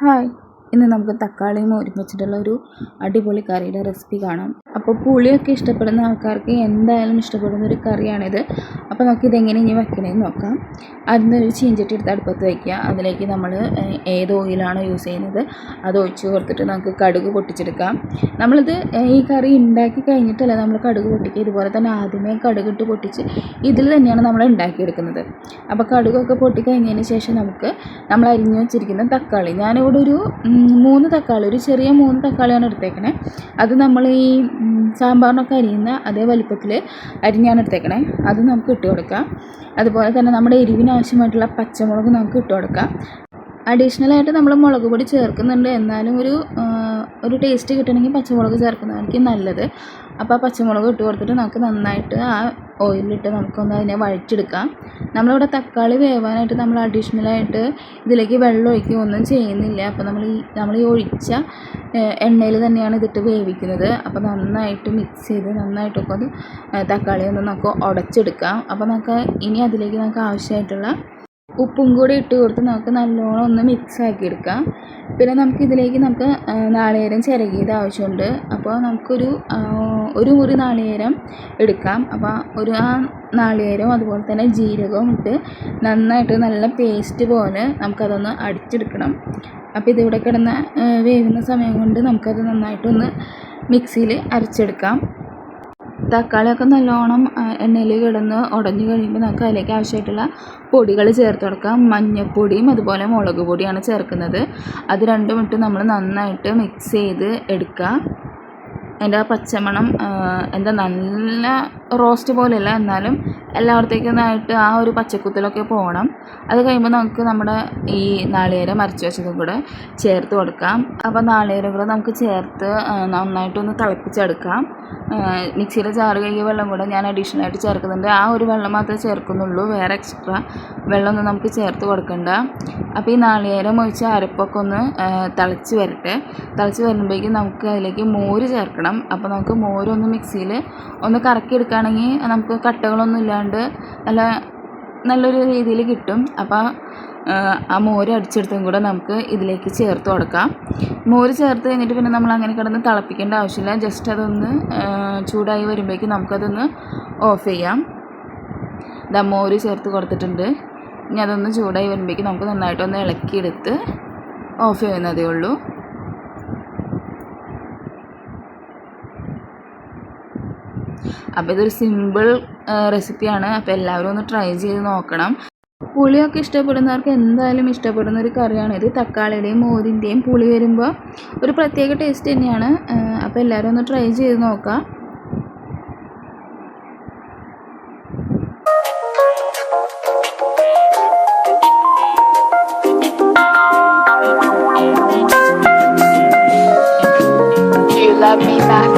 Hi ഇന്ന് നമുക്ക് തക്കാളിയും ഒരുമിച്ചിട്ടുള്ള ഒരു അടിപൊളി കറിയുടെ റെസിപ്പി കാണാം. അപ്പോൾ പുളിയൊക്കെ ഇഷ്ടപ്പെടുന്ന ആൾക്കാർക്ക് എന്തായാലും ഇഷ്ടപ്പെടുന്ന ഒരു കറിയാണിത്. അപ്പോൾ നമുക്ക് ഇതെങ്ങനെ ഇനി വെക്കണമെന്ന് നോക്കാം. അതിൽ ഒരു ചീഞ്ചട്ടി എടുത്ത് അടുപ്പത്ത് വയ്ക്കുക അതിലേക്ക് നമ്മൾ ഏത് ഓയിലാണോ യൂസ് ചെയ്യുന്നത് അത് ഒഴിച്ച് കൊടുത്തിട്ട് നമുക്ക് കടുക് പൊട്ടിച്ചെടുക്കാം. നമ്മളിത് ഈ കറി ഉണ്ടാക്കി കഴിഞ്ഞിട്ടല്ല നമ്മൾ കടുക് പൊട്ടിക്കുക? ഇതുപോലെ തന്നെ ആദ്യമേ കടുക് ഇട്ട് പൊട്ടിച്ച് ഇതിൽ തന്നെയാണ് നമ്മൾ ഉണ്ടാക്കിയെടുക്കുന്നത്. അപ്പോൾ കടുകൊക്കെ പൊട്ടിക്കഴിഞ്ഞതിന് ശേഷം നമുക്ക് നമ്മൾ അരിഞ്ഞു വെച്ചിരിക്കുന്ന തക്കാളി. ഞാനിവിടെ ഒരു മൂന്ന് തക്കാളി ഒരു ചെറിയ മൂന്ന് തക്കാളിയാണ് എടുത്തേക്കണേ. അത് നമ്മൾ ഈ സാമ്പാറിനൊക്കെ അരിയുന്ന അതേ വലിപ്പത്തിൽ അരിഞ്ഞാണ് എടുത്തേക്കണേ. അത് നമുക്ക് ഇട്ട് കൊടുക്കാം. അതുപോലെ തന്നെ നമ്മുടെ എരിവിന് ആവശ്യമായിട്ടുള്ള പച്ചമുളക് നമുക്ക് ഇട്ട് കൊടുക്കാം. അഡീഷണലായിട്ട് നമ്മൾ മുളക് പൊടി ചേർക്കുന്നുണ്ട്. എന്നാലും ഒരു ഒരു ടേസ്റ്റ് കിട്ടണമെങ്കിൽ പച്ചമുളക് ചേർക്കുന്നതായിരിക്കും നല്ലത്. അപ്പോൾ ആ പച്ചമുളക് ഇട്ട് കൊടുത്തിട്ട് നമുക്ക് നന്നായിട്ട് ആ ഓയിലിട്ട് നമുക്കൊന്ന് അതിനെ വഴറ്റെടുക്കാം നമ്മളിവിടെ തക്കാളി വേവാനായിട്ട് നമ്മൾ അഡീഷണലായിട്ട് ഇതിലേക്ക് വെള്ളം ഒഴിക്കുകയോ ഒന്നും ചെയ്യുന്നില്ല. അപ്പോൾ നമ്മൾ ഈ നമ്മൾ ഈ ഒഴിച്ച എണ്ണയിൽ തന്നെയാണ് ഇതിട്ട് വേവിക്കുന്നത്. അപ്പോൾ നന്നായിട്ട് മിക്സ് ചെയ്ത് നന്നായിട്ടൊക്കെ ഒന്ന് തക്കാളി ഒന്ന് നമുക്ക് ഉടച്ചെടുക്കാം. അപ്പോൾ നമുക്ക് ഇനി അതിലേക്ക് നമുക്ക് ആവശ്യമായിട്ടുള്ള ഉപ്പും കൂടി ഇട്ട് കൊടുത്ത് നമുക്ക് നല്ലോണം ഒന്ന് മിക്സ് ആക്കി എടുക്കാം. പിന്നെ നമുക്ക് ഇതിലേക്ക് നമുക്ക് നാളികേരം ചിരകിയത് ആവശ്യമുണ്ട്. അപ്പോൾ നമുക്കൊരു ഒരു മുറി നാളികേരം എടുക്കാം. അപ്പോൾ ഒരു ആ നാളികേരവും അതുപോലെ തന്നെ ജീരകവും ഇട്ട് നന്നായിട്ട് നല്ല പേസ്റ്റ് പോലെ നമുക്കതൊന്ന് അടിച്ചെടുക്കണം. അപ്പോൾ ഇതിവിടെ കിടന്ന് വേവുന്ന സമയം കൊണ്ട് നമുക്കത് നന്നായിട്ടൊന്ന് മിക്സിയിൽ അരച്ചെടുക്കാം. തക്കാളിയൊക്കെ നല്ലോണം എണ്ണയിൽ കിടന്ന് ഉടഞ്ഞു കഴിയുമ്പോൾ നമുക്ക് അതിലേക്ക് ആവശ്യമായിട്ടുള്ള പൊടികൾ ചേർത്ത് കൊടുക്കാം. മഞ്ഞൾപ്പൊടിയും അതുപോലെ മുളക് പൊടിയാണ് ചേർക്കുന്നത്. അത് രണ്ടും ഇട്ട് നമ്മൾ നന്നായിട്ട് മിക്സ് ചെയ്ത് എടുക്കുക അതിന്റെ ആ പച്ചമണം എന്താ നല്ല റോസ്റ്റ് പോലെയല്ല എന്നാലും എല്ലായിടത്തേക്കൊന്നായിട്ട് ആ ഒരു പച്ചക്കുത്തലൊക്കെ പോകണം. അത് കഴിയുമ്പോൾ നമുക്ക് നമ്മുടെ ഈ നാളികേരം അരച്ച് വെച്ചതും കൂടെ ചേർത്ത് കൊടുക്കാം. അപ്പോൾ നാളികേരം കൂടെ നമുക്ക് ചേർത്ത് നന്നായിട്ടൊന്ന് തിളപ്പിച്ചെടുക്കാം. മിക്സിയിലെ ചാറ് കഴുകിയ വെള്ളം കൂടെ ഞാൻ അഡീഷണൽ ആയിട്ട് ചേർക്കുന്നുണ്ട്. ആ ഒരു വെള്ളം മാത്രമേ ചേർക്കുന്നുള്ളൂ വേറെ എക്സ്ട്രാ വെള്ളമൊന്നും നമുക്ക് ചേർത്ത് കൊടുക്കണ്ട. അപ്പോൾ ഈ നാളികേരം ഒഴിച്ച് അരപ്പൊക്കെ ഒന്ന് തിളച്ച് വരട്ടെ. തിളച്ച് വരുമ്പോഴേക്കും നമുക്ക് അതിലേക്ക് മോര് ചേർക്കണം. അപ്പോൾ നമുക്ക് മോരൊന്ന് മിക്സിയിൽ ഒന്ന് കറക്കി എടുക്കുകയാണെങ്കിൽ നമുക്ക് കട്ടകളൊന്നും ഇല്ലാണ്ട് നല്ല നല്ലൊരു രീതിയിൽ കിട്ടും. അപ്പോൾ ആ, മോര് അടിച്ചെടുത്തും കൂടെ നമുക്ക് ഇതിലേക്ക് ചേർത്ത് കൊടുക്കാം. മോര് ചേർത്ത് കഴിഞ്ഞിട്ട് പിന്നെ നമ്മൾ അങ്ങനെ കിടന്ന് തിളപ്പിക്കേണ്ട ആവശ്യമില്ല. ജസ്റ്റ് അതൊന്ന് ചൂടായി വരുമ്പോഴേക്കും നമുക്കതൊന്ന് ഓഫ് ചെയ്യാം. ദാ മോര് ചേർത്ത് കൊടുത്തിട്ടുണ്ട്. ഇനി അതൊന്ന് ചൂടായി വരുമ്പോഴേക്കും നമുക്ക് നന്നായിട്ടൊന്ന് ഇളക്കിയെടുത്ത് ഓഫ് ചെയ്യുന്നതേ ഉള്ളൂ. അപ്പോൾ ഇതൊരു സിമ്പിൾ റെസിപ്പിയാണ് അപ്പോൾ എല്ലാവരും ഒന്ന് ട്രൈ ചെയ്ത് നോക്കണം. പുളിയൊക്കെ ഇഷ്ടപ്പെടുന്നവർക്ക് എന്തായാലും ഇഷ്ടപ്പെടുന്ന ഒരു കറിയാണ്. ഇത് തക്കാളിയുടെയും മോരിന്റെയും പുളി വരുമ്പോൾ ഒരു പ്രത്യേക ടേസ്റ്റ് തന്നെയാണ്. അപ്പോൾ എല്ലാവരും ഒന്ന് ട്രൈ ചെയ്ത് നോക്കുക love me back.